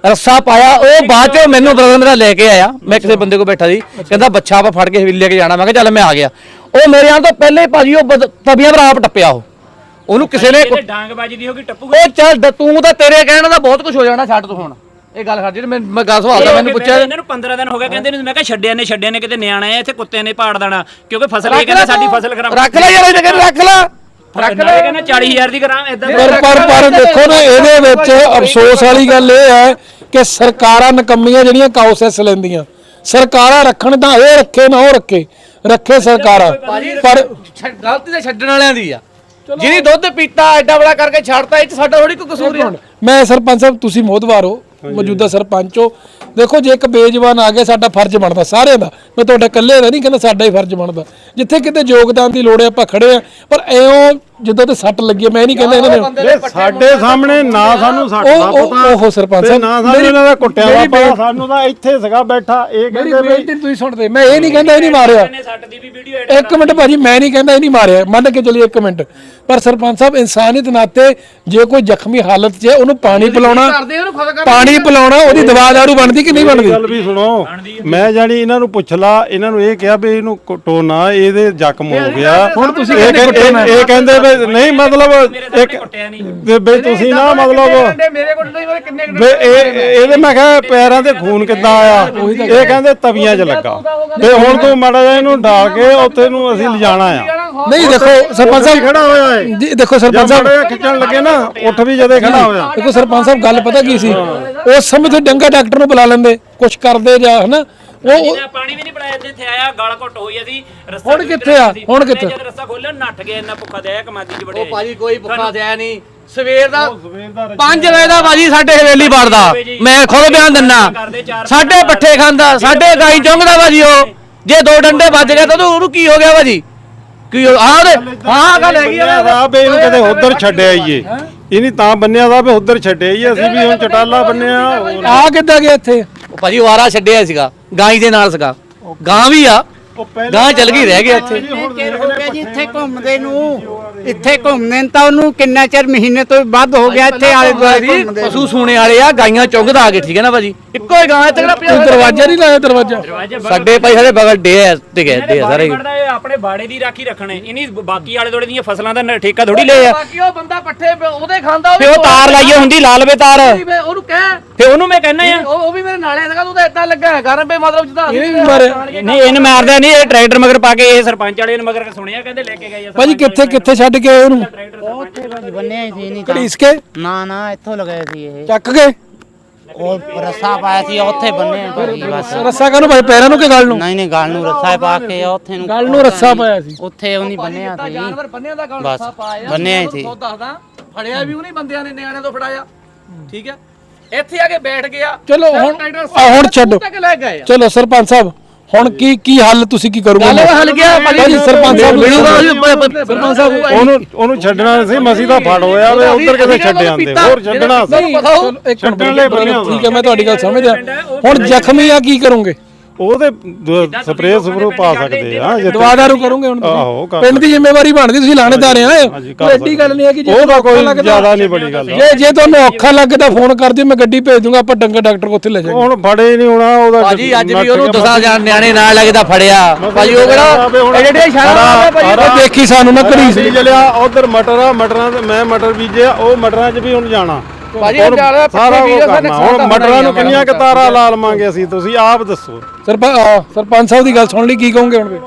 ਰੱਸਾ ਪਾਇਆ ਉਹ ਬਾਅਦ ਚ ਮੈਨੂੰ ਬਰਦਰ ਮੇਰਾ ਲੈ ਕੇ ਆਇਆ। ਮੈਂ ਕਿਸੇ ਬੰਦੇ ਕੋਲ ਬੈਠਾ ਸੀ। ਕਹਿੰਦਾ ਬੱਚਾ ਆਪਾਂ ਫੜ ਕੇ ਹਵੇਲੀ ਲੈ ਕੇ ਜਾਣਾ। ਮੈਂ ਕਿਹਾ ਚੱਲ ਮੈਂ ਆ ਗਿਆ। ਉਹ ਮੇਰੇ ਨਾਲ ਤੋਂ ਪਹਿਲੇ ਭਾਜੀ ਉਹ ਬਦ- ਤਵੀਆਂ ਪਰ ਆਪ ਟੱਪਿਆ ਉਹ। ਉਹਨੂੰ ਕਿਸੇ ਨੇ ਇਹਦੇ ਡਾਂਗ ਬਾਜੀ ਦੀ ਹੋਗੀ ਟੱਪੂਗਾ। ਉਹ ਚੱਲ ਦ- ਤੂੰ ਤਾਂ ਤੇਰੇ ਕਹਿਣ ਦਾ ਬਹੁਤ ਕੁਝ ਹੋ ਜਾਣਾ ਛੱਡ ਤੂੰ ਹੁਣ। ਇਹ ਗੱਲ ਜਿਹੜੀ ਮੈਂ ਮੈਂ ਗੱਲ ਸਵਾਲ ਦਾ ਮੈਨੂੰ ਪੁੱਛਿਆ ਇਹਨਾਂ ਨੂੰ 15 ਦਿਨ ਹੋ ਗਏ ਕਹਿੰਦੇ ਨੇ ਮੈਂ ਕਿਹਾ ਛੱਡਿਆ ਨੇ ਛੱਡਿਆ ਨੇ ਕਿਤੇ ਨਿਆਣਾ ਹੈ ਇੱਥੇ ਕੁੱਤੇ ਨੇ ਪਾੜ ਦੇਣਾ। ਕਿਉਂਕਿ ਫਸਲ ਇਹ ਕਹਿੰਦੇ ਸਾਡੀ ਫਸਲ ਖਰਾਬ ਰੱਖ ਲੈ ਯਾਰ ਇਹ ਕਹਿੰਦਾ ਰੱਖ ਲੈ। ਰੱਖ ਲੈ। ਕਹਿੰਦਾ 40000 ਦੀ ਕਰਾਂ ਇਦਾਂ ਪਰ ਪਰ ਪਰ ਦੇਖੋ ਨਾ ਇਹਦੇ ਵਿੱਚ ਅਫਸੋਸ ਵਾਲੀ ਗੱਲ ਇਹ ਹੈ ਕਿ ਸਰਕਾਰਾਂ ਨਕੰਮੀਆਂ ਜਿਹੜੀਆਂ ਕਾਉਸੈਸ ਲੈਂਦੀਆਂ ਸਰਕਾਰਾਂ ਰੱਖਣ ਤਾਂ ਇਹ ਰੱਖੇ ਨਾ ਉਹ ਰੱਖੇ ਰੱਖੇ ਸਰਕਾਰਾਂ। ਪਰ ਗਲਤੀ ਤਾਂ ਛੱਡਣ ਵਾਲਿਆਂ ਦੀ ਆ। ਜਿਹਨੇ ਦੁੱਧ ਪੀਤਾ ਐਡਾ ਬੜਾ ਕਰਕੇ ਛੱਡਤਾ ਇਹ ਚ ਸਾਡਾ ਥੋੜੀ ਕੋਈ ਕਸੂਰ ਆ। ਮੈਂ ਸਰਪੰਚ ਸਾਹਿਬ ਤੁਸੀਂ ਮੋਦਵਾਰ ਹੋ ਮੌਜੂਦਾ ਸਰਪੰਚ ਹੋ। ਦੇਖੋ ਜੇ ਇੱਕ ਬੇਜਵਾਨ ਆ ਗਿਆ ਸਾਡਾ ਫਰਜ਼ ਬਣਦਾ ਸਾਰਿਆਂ ਦਾ। ਮੈਂ ਤੁਹਾਡਾ ਇਕੱਲੇ ਦਾ ਨਹੀਂ ਕਹਿੰਦਾ ਸਾਡਾ ਹੀ ਫਰਜ਼ ਬਣਦਾ। ਜਿੱਥੇ ਕਿਤੇ ਯੋਗਦਾਨ ਦੀ ਲੋੜ ਹੈ ਆਪਾਂ ਖੜੇ ਆ ਪਰ ਐਉਂ ਜਿੱਦਾਂ ਤੇ ਸੱਟ ਲੱਗੀ ਹੈ, ਮੈਂ ਨਹੀਂ ਕਹਿੰਦਾ ਇਹਨਾਂ ਨੇ। ਇਹ ਸਾਡੇ ਸਾਹਮਣੇ ਨਾ ਸਾਨੂੰ ਉਹ- ਉਹ- ਪਤਾ। ਉਹ ਸਰਪੰਚ ਤੇ ਸਾਹਿਬ, ਨਾ ਸਾਨੂੰ ਮੇਰੀ- ਇਹਨਾਂ ਦਾ ਕੁੱਟਿਆ ਮੇਰੀ ਵਾ ਪਤਾ ਬੇਨਤੀ- ਸਾਨੂੰ ਤਾਂ ਇੱਥੇ ਸੀਗਾ ਬੈਠਾ ਇਹ ਮੇਰੀ ਕਹਿੰਦੇ ਵੀ ਬੇਨਤੀ ਤੁਸੀਂ ਸੁਣਦੇ ਮੈਂ ਇਹ ਨਹੀਂ ਕਹਿੰਦਾ ਇਹ ਨਹੀਂ ਮਾਰਿਆ। ਨੇ ਸੱਟ ਦੀ ਵੀ ਵੀਡੀਓ ਇੱਕ ਮਿੰਟ ਭਾਜੀ ਮੈਂ ਨਹੀਂ ਕਹਿੰਦਾ ਇਹ ਨਹੀਂ ਮਾਰਿਆ ਮੰਨ ਕੇ ਚੱਲੀਏ ਇੱਕ ਮਿੰਟ। ਪਰ ਸਰਪੰਚ ਸਾਹਿਬ ਇਨਸਾਨੀਅਤ ਨਾਤੇ ਜੇ ਕੋਈ ਜ਼ਖਮੀ ਹਾਲਤ 'ਚ ਹੈ ਉਹਨੂੰ ਪਾਣੀ ਪਿਲਾਉਣਾ ਕਰਦੇ ਉਹਨੂੰ ਖੁਦ ਕਰ ਪਾਣੀ ਪਿਲਾਉਣਾ ਉਹਦੀ ਦਵਾ ਦਾਰੂ ਬਣਦੀ ਕਿ ਨਹੀਂ ਬਣਦੀ? ਗੱਲ ਵੀ ਸੁਣੋ ਮੈਂ ਜਾਨੀ ਇਹਨਾਂ ਨੂੰ ਪੁੱਛ ਲਾ ਇਹਨਾਂ ਨੂੰ ਇਹ ਕਿਹਾ ਵੀ ਇਹਨੂੰ ਕੁੱਟੋ ਨਾ ਇਹਦੇ ਜ਼ਖਮ ਹੋ ਗਿਆ। ਹੁਣ ਤੁਸੀਂ ਇਹ ਕਹਿੰਦੇ ਕੁੱਟੋ ਨਾ। ਇਹ ਇਹ ਕਹਿੰਦੇ ਵੀ ਨਹੀਂ ਮਤਲਬ ਇੱਕ ਵੀ ਵੀ ਤੁਸੀਂ ਨਾ ਮਤਲਬ ਮੇਰੇ ਕੋਲ ਨਹੀਂ ਕਿੰਨੇ ਵੀ ਇਹ ਇਹਦੇ ਮੈਂ ਕਿਹਾ ਪੈਰਾਂ ਤੇ ਖੂਨ ਕਿੱਦਾਂ ਆਇਆ? ਇਹ ਕਹਿੰਦੇ ਤਵੀਆਂ 'ਚ ਲੱਗਾ। ਤੇ ਹੁਣ ਤੂੰ ਮਾੜਾ ਜਿਹਾ ਇਹਨੂੰ ਢਾਲ ਕੇ ਉੱਥੇ ਨੂੰ ਅਸੀਂ ਲਿਜਾਣਾ ਆ। ਨਹੀਂ ਦੇਖੋ ਸਰਪੰਚ ਸਾਹਿਬ ਖੜਾ ਹੋਇਆ ਹੈ। ਜੀ ਦੇਖੋ ਸਰਪੰਚ ਜਦ ਸਾਹਿਬ ਮਾੜਾ ਜਿਹਾ ਖਿੱਚਣ ਲੱਗੇ ਨਾ ਉੱਠ ਵੀ ਜਦੇ ਖੜਾ ਹੋਇਆ। ਦੇਖੋ ਸਰਪੰਚ ਸਾਹਿਬ ਗੱਲ ਪਤਾ ਕੀ ਸੀ? ਉਸ ਸਮੇਂ ਤੇ ਡੰਗਾ ਡਾਕਟਰ ਨੂੰ ਬੁਲਾ ਲੈਂਦੇ ਕੁਝ ਕਰਦੇ ਜਾਂ ਹਨਾ ਉਹ ਉਹ- ਇਹਨੇ ਪਾਣੀ ਵੀ ਨਹੀਂ ਪਿਲਾਇਆ ਇੱਥੇ ਇੱਥੇ ਆਇਆ ਗਲ ਘੁੱਟ ਹੋਈ ਅਸੀਂ ਰਸਤਾ ਹੁਣ ਕਿੱਥੇ ਆ? ਹੁਣ ਕਿੱਥੇ? ਜਦ ਰਸਤਾ ਖੋਲਿਆ ਨੱਠ ਗਿਆ ਇੰਨਾ ਭੁੱਖਾ ਤੇ ਆਇਆ ਕਮਾਦੀ ਚ ਬੜੇ ਭਾਜੀ ਕੋਈ ਭੁੱਖਾ ਦਿਆ ਨਹੀਂ। ਸਵੇਰ ਦਾ 5 ਵਜੇ ਦਾ ਭਾਜੀ ਸਾਡੇ ਹਵੇਲੀ ਵੜਦਾ। ਮੈਂ ਖੁਦ ਬਿਆਨ ਦਿੰਨਾ। ਸਾਡੇ ਪੱਠੇ ਖਾਂਦਾ ਸਾਡੇ ਗਾਈ ਚੁੰਗਦਾ ਭਾਜੀ ਉਹ। ਜੇ ਦੋ ਡੰਡੇ ਵੱਜ ਗਏ ਤਾਂ ਉਹਨੂੰ ਕੀ ਹੋ ਗਿਆ ਭਾਜੀ? ਕੀ ਹੋ- ਹਾਂ ਉਹਦੇ ਹਾਂ ਗੱਲ ਹੈਗੀ ਆ ਆ ਵੀ ਇਹਨੂੰ ਕਦੇ ਉਧਰ ਛੱਡਿਆ ਈਏ ਇਹ ਨਹੀਂ ਤਾਂ ਬੰਨਿਆ ਦਾ ਵੀ ਉਧਰ ਛੱਡਿਆ ਈ ਅਸੀਂ ਵੀ ਹੁਣ ਚਟਾਲਾ ਬੰਨਿਆ ਹੋਰ ਆ ਕਿੱਦਾਂ ਗਿਆ ਇੱਥੇ? ਉਹ ਭਾਜੀ ਵਾਰਾ ਛੱਡਿਆ ਸੀਗਾ ਗਾਈ ਦੇ ਨਾਲ ਸੀਗਾ। ਗਾਂ ਵੀ ਆ। ਉਹ ਪਹਿਲਾਂ ਗਾਂ ਚਲ ਗਈ ਰਹਿ ਗਿਆ ਇੱਥੇ। ਚਿਰ ਹੋ ਗਿਆ ਜੀ ਇੱਥੇ ਘੁੰਮਦੇ ਨੂੰ। ਇੱਥੇ ਘੁੰਮਦੇ ਨੂੰ ਤਾਂ ਉਹਨੂੰ ਕਿੰਨਾ ਚਿਰ ਮਹੀਨੇ ਤੋਂ ਵੱਧ ਹੋ ਗਿਆ ਇੱਥੇ ਆਲੇ ਦੁਆਲੇ ਘੁੰਮਦੇ ਨੂੰ। ਪਸ਼ੂ ਸੂਣੇ ਵਾਲੇ ਆ ਗਾਈਆਂ ਚੁੰਗਦਾ ਆ ਕੇ ਠੀਕ ਹੈ ਨਾ ਭਾਜੀ? ਇੱਕੋ ਹੀ ਗਾਂ ਇੱਥੇ ਕਿਹੜਾ ਕੋਈ ਪਿਆ ਦਰਵਾਜ਼ਾ ਨਹੀਂ ਲਾਇਆ ਦਰਵਾਜ਼ਾ? ਸਾਡੇ ਭਾਈ ਸਾਡੇ ਬਗਲ ਡੇ ਆ ਤੇ ਗਏ ਡੇ ਆ ਸਾਰੇ। ਇਹ ਆਪਣੇ ਬਾੜੇ ਦੀ ਰਾਖੀ ਰੱਖਣੇ ਇਨੀ ਬਾਕੀ ਆਲੇ ਦੋੜੇ ਦੀਆਂ ਫਸਲਾਂ ਦਾ ਨ- ਠੇਕਾ ਥੋੜੀ ਲਿਆ ਬਾਕੀ ਉਹ ਬੰਦਾ ਪੱਠੇ ਪੇ- ਉਹਦੇ ਖਾਂਦਾ ਤੇ ਉਹ ਤਾਰ ਲਾਈਏ ਹੁੰਦੀ ਲਾਲ ਵੇ ਤਾਰ। ਉਹਨੂੰ ਕਹਿ ਤੇ ਉਹਨੂੰ ਮੈਂ ਕਹਿੰਦਾ ਆ ਉਹ ਉਹ ਵੀ ਮੇਰੇ ਨਾਲੇ ਸੀਗਾ ਤੂੰ ਤਾਂ ਏਦਾਂ ਲੱਗਾ ਕਰਨ ਪੇ ਮਤਲਬ ਜਿੱਦਾਂ ਇਹ ਵੀ ਮਾਰਿਆ ਨਹੀਂ ਇਹਨੂੰ ਮਾਰਦਾ ਨਹੀਂ ਇਹ ਟਰੈਕਟਰ ਮਗਰ ਪਾ ਕੇ ਇਹ ਸਰਪੰਚ ਵਾਲੇ ਨੇ ਮਗਰ ਸੁਣਿਆ ਕਹਿੰਦੇ ਲੈ ਕੇ ਗਏ ਆ ਭਾਜੀ ਕਿੱਥੇ ਕਿੱਥੇ ਛੱਡ ਕੇ ਆਏ ਉਹਨੂੰ? ਉਹ ਉੱਥੇ ਭਾਜੀ ਬੰਨਿਆ ਹੀ ਸੀ ਨਹੀਂ ਤਾਂ ਘੜੀਸ ਕੇ? ਨਾ ਨਾ ਇੱਥੋਂ ਲਗਾਏ ਸੀ ਇਹ। ਚੱਕ ਕੇ? ਉਹ ਰੱਸਾ ਪਾਇਆ ਸੀ ਉੱਥੇ ਬੰਨੇ ਭਾਜੀ ਬਸ। ਰੱਸਾ ਕਾਹਨੂੰ ਭਾਈ ਪੈਰਾਂ ਨੂੰ ਕਿ ਗੱਲ ਨੂੰ? ਨਹੀਂ ਨਹੀਂ ਗਲ ਨੂੰ ਰੱਸਾ ਪਾ ਕੇ ਉੱਥੇ ਨੂੰ ਗੱਲ ਨੂੰ ਰੱਸਾ ਪਾਇਆ ਸੀ। ਉੱਥੇ ਉਹ ਨਹੀਂ ਬੰਨਿਆ ਸੀ। ਜਾਨਵਰ ਬੰਨਿਆ ਦਾ ਗਲ ਬਸ, ਰੱਸਾ ਪਾਇਆ ਬੰਨਿਆ ਹੀ ਸੀ। ਉਹ ਦੱਸਦਾ ਫੜਿਆ ਵੀ ਉਹਨੇ ਬੰਦਿਆਂ ਨੇ ਨਿਆਣਿਆਂ ਤੋਂ ਫੜਾਇਆ। ਠੀਕ ਹੈ? ਇੱਥੇ ਆ ਕੇ ਬੈਠ ਗਿਆ। ਚਲੋ ਹੁਣ ਹੁਣ ਛੱਡੋ। ਚਲੋ ਸਰਪੰਚ ਸਾਹਿਬ ਹੁਣ ਕੀ ਕੀ ਹੱਲ ਤੁਸੀਂ ਕੀ ਕਰੋਗੇ? ਗੱਲ ਹੱਲ ਗਿਆ ਭਾਜੀ ਸਰਪੰਚ ਸਾਹਿਬ ਨੂੰ ਸਰਪੰਚ ਸਾਹਿਬ ਉਹਨੂੰ ਉਹਨੂੰ ਛੱਡਣਾ ਸੀ ਮਸੀ ਦਾ ਫੜ ਹੋਇਆ ਵੇ ਉਧਰ ਕਿਤੇ ਛੱਡੇ ਆਂਦੇ ਹੋਰ ਛੱਡਣਾ ਸੀ। ਇੱਕ ਮਿੰਟ ਛੱਡਣ ਲਈ ਬੰਨਿਆ ਠੀਕ ਹੈ ਮੈਂ ਤੁਹਾਡੀ ਗੱਲ ਸਮਝਦਾ। ਹੁਣ ਜ਼ਖਮੀ ਆ ਕੀ ਕਰੋਗੇ? ਉਹਦੇ ਸਪਰੇਅ ਸਪਰੂ ਪਾ ਸਕਦੇ ਆ ਜੇ ਦਵਾ ਦਾਰੂ ਕਰੋਗੇ ਹੁਣ ਆਹੋ, ਤੁਸੀਂ ਕਰ ਪਿੰਡ ਦੀ ਜ਼ਿੰਮੇਵਾਰੀ ਬਣਦੀ ਤੁਸੀਂ ਲਾਣੇਦਾਰ ਆ ਹਾਂਜੀ, ਕੋਈ ਕਰ ਐਡੀ ਗੱਲ ਨਹੀਂ ਹੈ ਕਿ ਜੇ ਉਹ ਤਾਂ ਤੁਹਾਨੂੰ ਕੋਈ ਲੱਗਦਾ- ਜ਼ਿਆਦਾ ਨਹੀਂ ਬੜੀ ਗੱਲ। ਜੇ ਜੇ ਤੁਹਾਨੂੰ ਔਖਾ ਲੱਗਦਾ ਫੋਨ ਕਰ ਦਿਓ ਮੈਂ ਗੱਡੀ ਭੇਜ ਦੂੰਗਾ ਆਪਾਂ ਡੰਗਰ ਡਾਕਟਰ ਕੋਲ ਉੱਥੇ ਲੈ ਜਾਵਾਂਗੇ ਹੁਣ ਫੜੇ ਨਹੀਂ ਹੋਣਾ ਉਹਦਾ ਭਾਜੀ ਅੱਜ ਵੀ ਉਹਨੂੰ ਦਸਾਂ ਜਾਣ ਨਿਆਣੇ ਨਾਲ ਲੱਗਦਾ ਫੜਿਆ। ਭਾਜੀ ਉਹ ਕਿਹੜਾ ਇਹ ਜਿਹੜੇ ਇਸ਼ਾਰਾ ਭਾਜੀ ਉਹ ਦੇਖੀ ਸਾਨੂੰ ਨਾ ਘੜੀ ਸੀ। ਬੀਜ ਲਿਆ ਉਧਰ ਮਟਰ ਆ ਮਟਰਾਂ ਤੇ ਮੈਂ ਮਟਰ ਬੀਜਿਆ ਉਹ ਮਟਰਾਂ 'ਚ ਵੀ ਹੁਣ ਜਾਣਾ। ਭਾਜੀ ਸਾਰਾ ਉਹ ਕਰਨਾ। ਹੁਣ ਮਟਰਾਂ ਨੂੰ ਕਿੰਨੀਆਂ ਕੁ ਤਾਰਾਂ ਲਾ ਲਵਾਂਗੇ ਅਸੀਂ? ਤੁਸੀਂ ਆਪ ਦੱਸੋ। ਸਰਪੰਚ ਸਰਪੰਚ ਸਾਹਿਬ ਦੀ ਗੱਲ ਸੁਣ ਲਈ ਕੀ ਕਹੋਗੇ ਹੁਣ?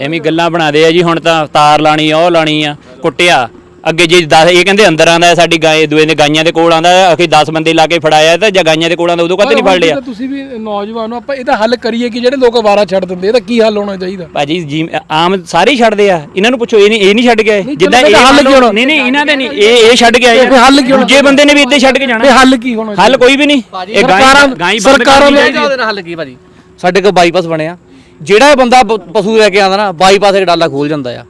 ਐਵੇਂ ਗੱਲਾਂ ਬਣਾਦੇ ਆ ਜੀ ਹੁਣ ਤਾਂ ਤਾਰ ਲਾਣੀ ਆ ਉਹ ਲਾਣੀ ਆ ਕੁੱਟਿਆ। ਅੱਗੇ ਜੇ 10 ਇਹ ਕਹਿੰਦੇ ਅੰਦਰ ਆਂਦਾ ਸਾਡੀ ਗਾਂ ਦੂਏ ਦੇ ਗਾਈਆਂ ਦੇ ਕੋਲ ਆਂਦਾ ਅਖੇ 10 ਬੰਦੇ ਲਾ ਕੇ ਫੜਾਇਆ ਤਾਂ ਜਾਂ ਗਾਈਆਂ ਦੇ ਕੋਲ ਆਂਦਾ ਉਦੋਂ ਕਦੇ ਨਹੀਂ ਫੜ ਲਿਆ ਤੁਸੀਂ ਵੀ ਨੌਜਵਾਨ ਹੋ ਆਪਾਂ ਇਹਦਾ ਹੱਲ ਕਰੀਏ ਕਿ ਜਿਹੜੇ ਲੋਕ ਵਾਰਾ ਛੱਡ ਦਿੰਦੇ ਇਹਦਾ ਕੀ ਹੱਲ ਹੋਣਾ ਚਾਹੀਦਾ? ਭਾਜੀ ਜੀ ਆਮ ਸਾਰੇ ਹੀ ਛੱਡਦੇ ਆ। ਇਹਨਾਂ ਨੂੰ ਪੁੱਛੋ ਇਹ ਨਹੀਂ ਇਹ ਨਹੀਂ ਛੱਡ ਗਏ ਜਿੱਦਾਂ ਇਹ ਹੱਲ ਕਿਉਂ ਨਾ? ਨਹੀਂ ਨਹੀਂ ਇਹਨਾਂ ਦੇ ਨਹੀਂ ਇਹ ਇਹ ਛੱਡ ਗਿਆ ਫਿਰ ਹੱਲ ਕਿਉਂ ਨਾ? ਦੂਜੇ ਬੰਦੇ ਨੇ ਵੀ ਇੱਦਾਂ ਛੱਡ ਕੇ ਇਹ ਜਾਣਾ ਹੱਲ ਕੀ ਹੋਣਾ ਹੱਲ ਕੋਈ ਵੀ ਨਹੀਂ। ਇਹ ਸਰਕਾਰਾਂ- ਨੇ- ਹੱਲ ਕੀ ਭਾਜੀ? ਸਾਡੇ ਕੋਲ ਬਾਈਪਾਸ ਬਣਿਆ। ਜਿਹੜਾ ਇਹ ਬੰਦਾ ਪਸ਼ੂ ਲੈ ਕੇ ਆਉਂਦਾ ਨਾ ਬਾਈਪਾਸ ਇੱਕ ਡਾਲਾ ਖੋਲ ਜਾਂਦਾ ਆ।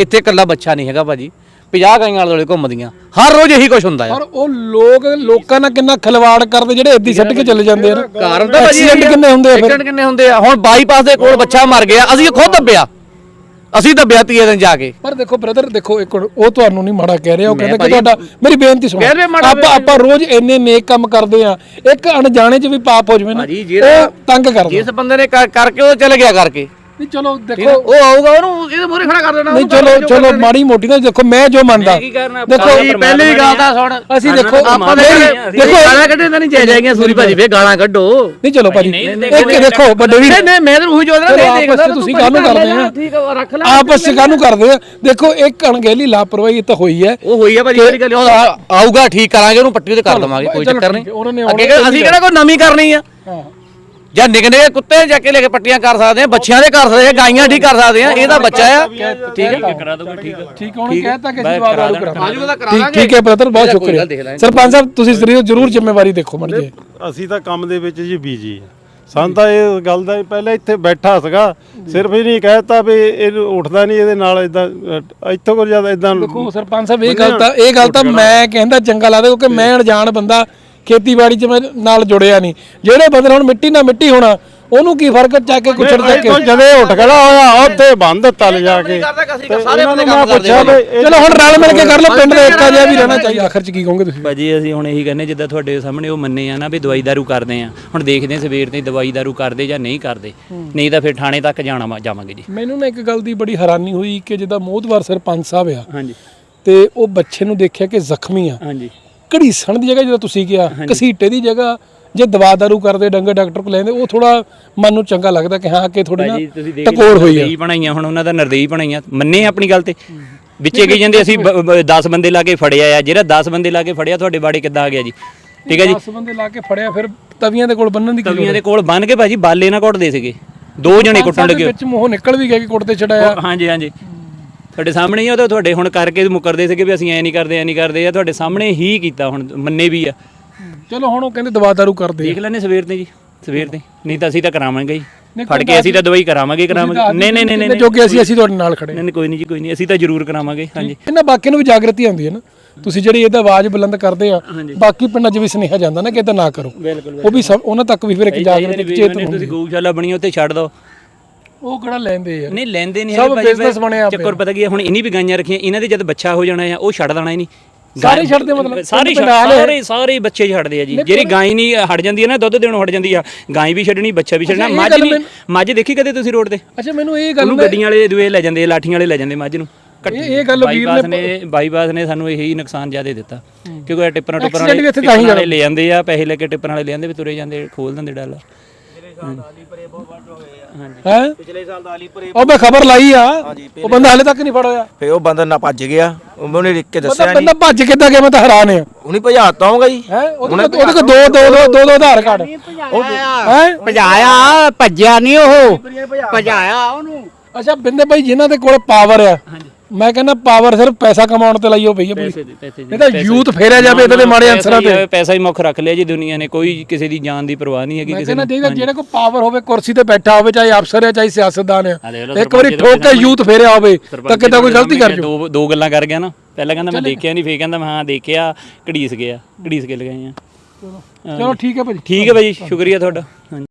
ਇੱਥੇ ਇਕੱਲਾ ਬੱਚਾ ਨਹੀਂ ਹੈਗਾ ਭਾਜੀ। 50 ਗਾਈਆਂ ਵਾਲੇ ਦੁਆਲੇ ਘੁੰਮਦੀਆਂ। ਹਰ ਰੋਜ਼ ਇਹੀ ਕੁਝ ਹੁੰਦਾ ਆ। ਔਰ ਉਹ ਲੋਕ ਲੋਕਾਂ ਨਾਲ ਕਿੰਨਾ ਖਿਲਵਾੜ ਕਰਦੇ ਜਿਹੜੇ ਇੱਦੀ ਸੱਟ ਕੇ ਚਲੇ ਜਾਂਦੇ ਆ ਨਾ। ਕਾਰਨ ਤਾਂ ਭਾਜੀ ਐਕਸੀਡੈਂਟ ਕਿੰਨੇ ਹੁੰਦੇ ਆ ਫਿਰ? ਐਕਸੀਡੈਂਟ ਕਿੰਨੇ ਹੁੰਦੇ ਆ? ਹੁਣ ਬਾਈਪਾਸ ਦੇ ਕੋਲ ਬੱਚਾ ਮਰ ਗਿਆ ਅਸੀਂ ਖੁਦ ਦੱਬਿਆ। ਅਸੀਂ ਦੱਬਿਆ ਤੀਏ ਦਿਨ ਜਾ ਕੇ। ਪਰ ਦੇਖੋ ਬ੍ਰਦਰ ਦੇਖੋ ਇੱਕ ਮਿੰਟ, ਉਹ ਤੁਹਾਨੂੰ ਨਹੀਂ ਮਾੜਾ ਕਹਿ ਰਿਹਾ ਉਹ ਕਹਿੰਦਾ ਕਿ ਤੁਹਾਡਾ ਮੇਰੀ ਬੇਨਤੀ ਸੁਣੋ। ਕਹਿ ਰਿਹਾ ਮਾੜਾ ਆਪਾਂ ਆਪਾਂ ਰੋਜ਼ ਇੰਨੇ ਨੇਕ ਕੰਮ ਕਰਦੇ ਆ। ਇੱਕ ਅਣਜਾਣੇ ਚ ਵੀ ਪਾਪ ਹੋ ਜਵੇ ਨਾ ਭਾਜੀ, ਜਿਹੜਾ- ਉਹ ਤੰਗ ਕਰਦਾ। ਜਿਸ ਬੰਦੇ ਨੇ ਕਰ- ਕਰਕੇ ਉਹ ਚਲੇ ਗਿਆ ਕਰਕੇ। ਨਹੀਂ ਚਲੋ ਠੀਕ ਦੇਖੋ। ਹੈ? ਉਹ ਆਊਗਾ ਉਹਨੂੰ ਇਹਦੇ ਮੂਹਰੇ ਖੜਾ ਕਰ ਦੇਣਾ ਨਹੀਂ ਉਹਨੂੰ ਚਲੋ ਚਲੋ। ਮਾੜੀ ਮੋਟੀ ਨਾ ਦੇਖੋ ਮੈਂ ਜੋ ਮੰਨਦਾ। ਕੀ ਕਰਨਾ? ਦੇਖੋ ਭਾਜੀ, ਪਹਿਲੀ ਗੱਲ ਤਾਂ ਸੁਣ ਅਸੀਂ ਦੇਖੋ ਆਪਾਂ ਦੇਖੋ ਗਾਲਾਂ ਕੱਢੇ ਤਾਂ ਨਹੀਂ ਜਾਇ ਜਾਏਗੀਆਂ ਸੂਰੀ ਭਾਜੀ ਫੇ ਗਾਲਾਂ ਕੱਢੋ। ਨਹੀਂ ਚਲੋ ਭਾਜੀ ਨਹੀਂ, ਇੱਕ ਦੇਖੋ ਵੱਡੇ ਵੀਰ। ਨਹੀਂ ਮੈਂ ਤਾਂ ਉਹੀ ਜੋਦਣਾ ਚਲੋ ਨਹੀਂ ਆਪਸ ਦੇਖਦਾ ਚ ਤੁਸੀਂ ਕਾਹਨੂੰ ਕਰਦੇ ਆ? ਠੀਕ ਆ ਰੱਖ ਲੈ। ਆਪਸ ਚ ਕਾਹਨੂੰ ਕਰਦੇ ਆ? ਦੇਖੋ ਇੱਕ ਅਣਗਹਿਲੀ ਲਾਪਰਵਾਹੀ ਤਾਂ ਹੋਈ ਹੈ। ਉਹ ਹੋਈ ਆ ਭਾਜੀ ਜਿਹੜੀ ਗੱਲ ਉਹ ਆ- ਆਊਗਾ ਠੀਕ ਕਰਾਂਗੇ ਉਹਨੂੰ ਪੱਟੀ ਤੇ ਕਰ ਦਵਾਂਗੇ ਕੋਈ ਚੱਕਰ ਨਹੀਂ। ਅੱਗੇ ਅਸੀਂ ਕਿਹੜਾ ਕੋਈ ਨਵੀਂ ਕਰਨੀ ਆ? ਹਾਂ। ਜਾਂ ਨਿੱਕੇ ਨਿੱਕੇ ਕੁੱਤੇ ਜਾ ਕੇ ਲੈ ਕੇ ਪੱਟੀਆਂ ਕਰ ਸਕਦੇ ਆ ਬੱਚਿਆਂ ਦੇ ਕਰ ਸਕਦੇ ਆ ਗਾਈਆਂ ਠੀਕ ਕਰ ਸਕਦੇ ਆ ਇਹਦਾ ਬੱਚਾ ਆ। ਠੀਕ ਹੈ। ਕਰਾ ਦੋਗੇ ਠੀਕ ਠੀਕ ਉਹਨੇ ਕਹਿਤਾ ਕਿ ਅਸੀਂ ਜਵਾਬ ਉਹਦਾ ਕਰਾ ਠੀਕ ਠੀਕ ਹੈ ਬ੍ਰਦਰ ਬਹੁਤ ਸ਼ੁਕਰੀਆ। ਸਰਪੰਚ ਸਾਹਿਬ ਤੁਸੀਂ ਜ਼ਰੂਰ ਜ਼ਰੂਰ ਜ਼ਿੰਮੇਵਾਰੀ ਦੇਖੋ ਮੜ ਜੇ ਅਸੀਂ ਤਾਂ ਕੰਮ ਦੇ ਵਿੱਚ ਜੀ ਬੀਜੀ ਆ। ਸਾਨੂੰ ਤਾਂ ਇਹ ਗੱਲ ਦਾ ਪਹਿਲਾਂ ਇੱਥੇ ਬੈਠਾ ਸੀਗਾ ਸਿਰਫ ਇਹ ਨਹੀਂ ਕਹਿਤਾ ਵੀ ਇਹ ਉੱਠਦਾ ਨਹੀਂ ਇਹਦੇ ਨਾਲ ਇਦਾਂ ਇੱਥੋਂ ਕੋਲ ਜ਼ਿਆਦਾ ਇਦਾਂ ਦੇਖੋ ਸਰਪੰਚ ਸਾਹਿਬ ਇਹ ਗੱਲ ਤਾਂ ਇਹ ਗੱਲ ਤਾਂ ਮੈਂ ਕਹਿੰਦਾ ਚੰਗਾ ਲੱਗਦਾ ਕਿਉਂਕਿ ਮੈਂ ਅਣਜਾਣ ਬੰਦਾ। ਖੇਤੀਬਾੜੀ 'ਚ ਮੈਂ ਨਾਲ ਜੁੜਿਆ ਨਹੀਂ। ਜਿਹੜੇ ਬੰਦੇ ਹੁਣ ਮਿੱਟੀ ਨਾਲ ਮਿੱਟੀ ਹੋਣਾ ਉਹਨੂੰ ਕੀ ਫ਼ਰਕ ਚੱਕ ਕੇ ਕੁਛੜ ਚੱਕ ਕੇ? ਜਦੇ ਉੱਠ ਖੜਾ ਹੋਇਆ ਉੱਥੇ ਬੰਦ ਦਿੱਤਾ ਲਿਜਾ ਕੇ। ਸਾਰੇ ਬੰਦੇ ਕੰਮ ਕਰਦੇ ਚਲੋ ਹੁਣ ਰਲ ਮਿਲ ਕੇ ਕਰ ਲਓ ਪਿੰਡ ਦਾ ਏਕਾ ਜਿਹਾ ਵੀ ਰਹਿਣਾ ਚਾਹੀਦਾ। ਆਖਰ 'ਚ ਕੀ ਕਹੋਗੇ ਤੁਸੀਂ? ਭਾਜੀ ਅਸੀਂ ਹੁਣ ਇਹੀ ਕਹਿੰਦੇ ਜਿੱਦਾਂ ਤੁਹਾਡੇ ਸਾਹਮਣੇ ਉਹ ਮੰਨੇ ਆ ਨਾ ਵੀ ਦਵਾਈ ਦਾਰੂ ਕਰਦੇ ਆ। ਹੁਣ ਦੇਖਦੇ ਆ ਸਵੇਰ ਤੇ ਦਵਾਈ ਦਾਰੂ ਕਰਦੇ ਜਾਂ ਨਹੀਂ ਕਰਦੇ। ਨਹੀਂ ਤਾਂ ਫਿਰ ਥਾਣੇ ਤੱਕ ਜਾਣਾ ਜਾਵਾਂਗੇ ਜੀ। ਮੈਨੂੰ ਨਾ ਇੱਕ ਗੱਲ ਦੀ ਬੜੀ ਹੈਰਾਨੀ ਹੋਈ ਕਿ ਜਿੱਦਾਂ ਮੋਹਤਵਾਰ ਸਰਪੰਚ ਸਾਹਿਬ ਆ ਹਾਂਜੀ। ਤੇ ਉਹ ਬੱਚੇ ਨੂੰ ਦੇਖਿਆ ਕਿ ਜ਼ਖਮੀ ਆ। ਹਾਂਜੀ। ਘੜੀਸਣ ਦੀ ਜਗ੍ਹਾ ਜਦੋਂ ਤੁਸੀਂ ਕਿਹਾ ਘਸੀਟੇ ਦੀ ਜਗ੍ਹਾ ਜੇ ਦਵਾ ਦਾਰੂ ਕਰਦੇ ਡੰਗਰ ਡਾਕਟਰ ਕੋਲ ਲੈਂਦੇ ਉਹ ਥੋੜਾ ਮਨ ਨੂੰ ਚੰਗਾ ਲੱਗਦਾ ਕਿ ਹਾਂ ਕਿ ਥੋੜੀ ਨਾ ਟਕੋਰ ਹੋਈ ਆ। ਨਰਦੇਈ ਬਣਾਈਆਂ ਹੁਣ ਉਹਨਾਂ ਦਾ ਨਰਦੇਈ ਬਣਾਈਆਂ। ਮੰਨੇ ਆਪਣੀ ਗੱਲ ਤੇ? ਵਿੱਚੇ ਕੀ ਜਾਂਦੇ ਅਸੀਂ 10 ਬੰਦੇ ਲਾ ਕੇ ਫੜਿਆ ਆ ਜਿਹੜਾ 10 ਬੰਦੇ ਲਾ ਕੇ ਫੜਿਆ ਤੁਹਾਡੇ ਬਾੜੇ ਕਿੱਦਾਂ ਆ ਗਿਆ ਜੀ? ਠੀਕ ਹੈ ਜੀ? 10 ਬੰਦੇ ਲਾ ਕੇ ਫੜਿਆ ਫਿਰ ਤਵੀਆਂ ਦੇ ਕੋਲ ਬੰਨਣ ਦੀ ਕੀ ਤਵੀਆਂ ਦੇ ਕੋਲ ਬੰਨ ਕੇ ਭਾਜੀ ਬਾਲੇ ਨਾ ਕੁੱਟਦੇ ਸੀਗੇ। ਦੋ ਜਣੇ ਕੁੱਟਣ ਲੱਗੇ। ਵਿੱਚ ਮੂੰਹੋਂ ਨਿਕਲ ਵੀ ਗਿਆ ਕਿ ਕੁੱਟ ਤੇ ਚੜਾਇਆ ਹਾਂਜੀ ਹਾਂਜੀ। ਤੁਹਾਡੇ ਸਾਹਮਣੇ ਹੀ ਆ ਉਹ ਤਾਂ ਤੁਹਾਡੇ ਹੁਣ ਕਰਕੇ ਮੁਕਰਦੇ ਸੀਗੇ ਵੀ ਅਸੀਂ ਐ ਨਹੀਂ ਕਰਦੇ ਐ ਨਹੀਂ ਕਰਦੇ ਆ ਤੁਹਾਡੇ ਸਾਹਮਣੇ ਹੀ ਕੀਤਾ ਹੁਣ ਮੰਨੇ ਵੀ ਆ। ਚਲੋ ਹੁਣ ਉਹ ਕਹਿੰਦੇ ਦਵਾ ਦਾਰੂ ਕਰਦੇ ਦੇਖ ਲੈਣੇ ਸਵੇਰ ਤੇ ਜੀ ਸਵੇਰ ਤੇ ਨਹੀਂ ਤਾਂ ਅਸੀਂ ਤਾਂ ਕਰਾਵਾਂਗੇ ਨਹੀਂ, ਫੜ ਕੇ ਅਸੀਂ ਤਾਂ ਦਵਾਈ ਕਰਾਵਾਂਗੇ ਕਰਾਵਾਂਗੇ। ਨਹੀਂ ਨਹੀਂ ਨਹੀਂ ਨਹੀਂ ਜੋ ਕਿ ਅਸੀਂ ਅਸੀਂ ਤੁਹਾਡੇ ਨਾਲ ਖੜੇ ਨਹੀਂ ਕੋਈ ਨਹੀਂ ਜੀ ਕੋਈ ਨਹੀਂ। ਅਸੀਂ ਤਾਂ ਜ਼ਰੂਰ ਕਰਾਵਾਂਗੇ ਹਾਂਜੀ। ਇਹਨਾਂ ਬਾਕੀਆਂ ਨੂੰ ਵੀ ਜਾਗਰਤੀ ਆਉਂਦੀ ਹੈ ਨਾ। ਤੁਸੀਂ ਜਿਹੜੀ ਇਹਦਾ ਆਵਾਜ਼ ਬੁਲੰਦ ਕਰਦੇ ਆ ਬਾਕੀ ਪਿੰਡਾਂ 'ਚ ਵੀ ਸੁਨੇਹਾ ਜਾਂਦਾ ਨਾ ਕਿ ਇਦਾਂ ਨਾ ਕਰੋ। ਉਹ ਵੀ ਸਭ ਉਹਨਾਂ ਤੱਕ ਵੀ ਫਿਰ ਇੱਕ ਜਾਗਰਤੀ ਚੇਤਨ ਤੁਸੀਂ ਗਊਸ਼ਾਲਾ ਬਣੀ ਉੱਥੇ ਛੱਡ ਦਿਓ। ਉਹ ਕਿਹੜਾ ਲੈਂਦੇ ਆ ਨਹੀਂ ਲੈਂਦੇ ਨਹੀਂ ਸਭ business ਬਣਿਆ। ਚੱਕਰ ਪਤਾ ਕੀ ਹੈ ਹੁਣ ਇਨੀ ਵੀ ਗਾਈਆਂ ਰੱਖੀਆਂ ਇਹਨਾਂ ਦੇ ਜਦ ਬੱਚਾ ਹੋ ਜਾਣਾ ਆ ਉਹ ਛੱਡ ਦੇਣਾ ਹੀ ਨਹੀਂ। ਸਾਰੇ ਛੱਡਦੇ ਮਤਲਬ। ਸਾਰੇ ਨਾਲ। ਸਾਰੇ ਸਾਰੇ ਬੱਚੇ ਛੱਡਦੇ ਆ ਜੀ। ਜਿਹੜੀ ਗਾਂ ਨਹੀਂ ਹਟ ਜਾਂਦੀ ਹੈ ਨਾ ਦੁੱਧ ਦੇਣੋਂ ਹਟ ਜਾਂਦੀ ਆ। ਗਾਂ ਵੀ ਛੱਡਣੀ ਬੱਚਾ ਵੀ ਛੱਡਣਾ। ਮੱਝ ਨਹੀਂ ਮੱਝ ਦੇਖੀ ਕਦੇ ਤੁਸੀਂ ਰੋਡ ਤੇ? ਅੱਛਾ ਮੈਨੂੰ ਇਹ ਗੱਲ ਉਹਨੂੰ ਗੱਡੀਆਂ ਵਾਲੇ ਦੂਏ ਲੈ ਜਾਂਦੇ ਆ, ਲਾਠੀਆਂ ਵਾਲੇ ਲੈ ਜਾਂਦੇ ਮੱਝ ਨੂੰ। ਇਹ- ਇਹ ਗੱਲ ਵੀਰ ਨੇ ਬਾਈਪਾਸ ਨੇ ਸਾਨੂੰ ਇਹੀ ਨੁਕਸਾਨ ਜ਼ਿਆਦਾ ਦਿੱਤਾ। ਕਿਉਂਕਿ ਇਹ ਟਿੱਪਰਾਂ ਟਿੱਪਰਾਂ Accident ਵੀ ਇੱਥੇ ਤਾਂ ਹੀ ਵਾਲੇ ਲੈ ਜਾਂਦੇ ਆ ਪੈਸੇ ਲੈ ਕੇ ਟਿੱਪਰਾਂ ਵਾਲੇ ਲੈ ਜਾਂਦੇ ਵੀ ਤੁਰੇ ਜਾਂਦੇ ਖੋਲ ਦਿੰਦੇ ਡਾਲਾ। ਹੈ ਪਿਛਲੇ ਸਾਲ ਦਾ ਅਲੀਪੁਰੇ ਉਹ ਮੈਂ ਖਬਰ ਲਾਈ ਆ। ਉਹ ਬੰਦਾ ਹਲੇ ਤੱਕ ਨਹੀਂ ਫੜ ਹੋਇਆ ਫੇ ਉਹ ਬੰਦਾ ਨਾ ਭੱਜ ਗਿਆ। ਉਹਨੇ ਲਿਖ ਕੇ ਬੰਦਾ ਦੱਸਿਆ ਬੰਦਾ ਭੱਜ ਕਿੱਦਾਂ ਗਿਆ ਮੈਂ ਤਾਂ ਹੈਰਾਨ ਆ। ਉਹਨੇ ਭਜਾਤਾ ਹੋਊਗਾ ਜੀ। ਹੈ? ਉਹਦੇ ਕੋਲ ਦੋ ਦੋ ਦੋ ਦੋ ਦੋ ਆਧਾਰ ਕਾਰਡ। ਹੈ? ਭਜਾਇਆ ਭੱਜਿਆ ਨਹੀਂ ਉਹ। ਭਜਾਇਆ ਉਹਨੂੰ। ਅੱਛਾ ਬਿੰਦੇ ਭਾਈ ਜਿਨ੍ਹਾਂ ਦੇ ਕੋਲ ਪਾਵਰ ਆ ਮੈਂ ਕਹਿੰਦਾ ਪਾਵਰ ਸਿਰਫ ਪੈਸਾ ਕਮਾਉਣ ਤੇ ਲਾਈਓ ਪਈ ਆ ਪੂਰੀ। ਪੈਸੇ ਨਹੀਂ ਤਾਂ ਯੂਥ ਫੇਰਿਆ ਜਾਵੇ ਇਹਦੇ ਮਾੜੇ ਅਨਸਰਾਂ ਤੇ। ਪੈਸਾ ਹੀ ਮੁੱਖ ਰੱਖ ਲਿਆ ਜੀ ਦੁਨੀਆ ਨੇ ਕੋਈ ਕਿਸੇ ਦੀ ਜਾਨ ਦੀ ਪਰਵਾਹ ਨਹੀਂ ਹੈਗੀ ਮੈਂ ਕਿਸੇ ਕਹਿੰਦਾ ਚਾਹੀਦਾ ਜਿਹੜੇ ਕੋਲ ਪਾਵਰ ਹੋਵੇ ਕੁਰਸੀ ਤੇ ਬੈਠਾ ਹੋਵੇ ਚਾਹੇ ਅਫਸਰ ਹੈ ਚਾਹੇ ਸਿਆਸਤਦਾਨ ਹੈ। ਇੱਕ ਵਾਰੀ ਠੋਕ ਕੇ ਯੂਥ ਫੇਰਿਆ ਹੋਵੇ ਤਾਂ ਕਿਤਾ ਕੋਈ ਗਲਤੀ ਕਰ ਜੋ? ਦੋ ਦੋ ਗੱਲਾਂ ਕਰ ਗਿਆ ਨਾ ਪਹਿਲਾਂ ਕਹਿੰਦਾ ਮੈਂ ਦੇਖਿਆ ਨਹੀਂ ਫੇਰ ਕਹਿੰਦਾ ਮੈਂ ਹਾਂ ਦੇਖਿਆ ਘੜੀਸ ਗਿਆ ਘੜੀਸ ਕੇ ਲਗਾਏ ਆ। ਚਲੋ ਠੀਕ ਹੈ ਭਾਜੀ। ਠੀਕ ਹੈ ਭਾਈ ਸ਼ੁਕਰੀਆ ਤੁਹਾਡਾ।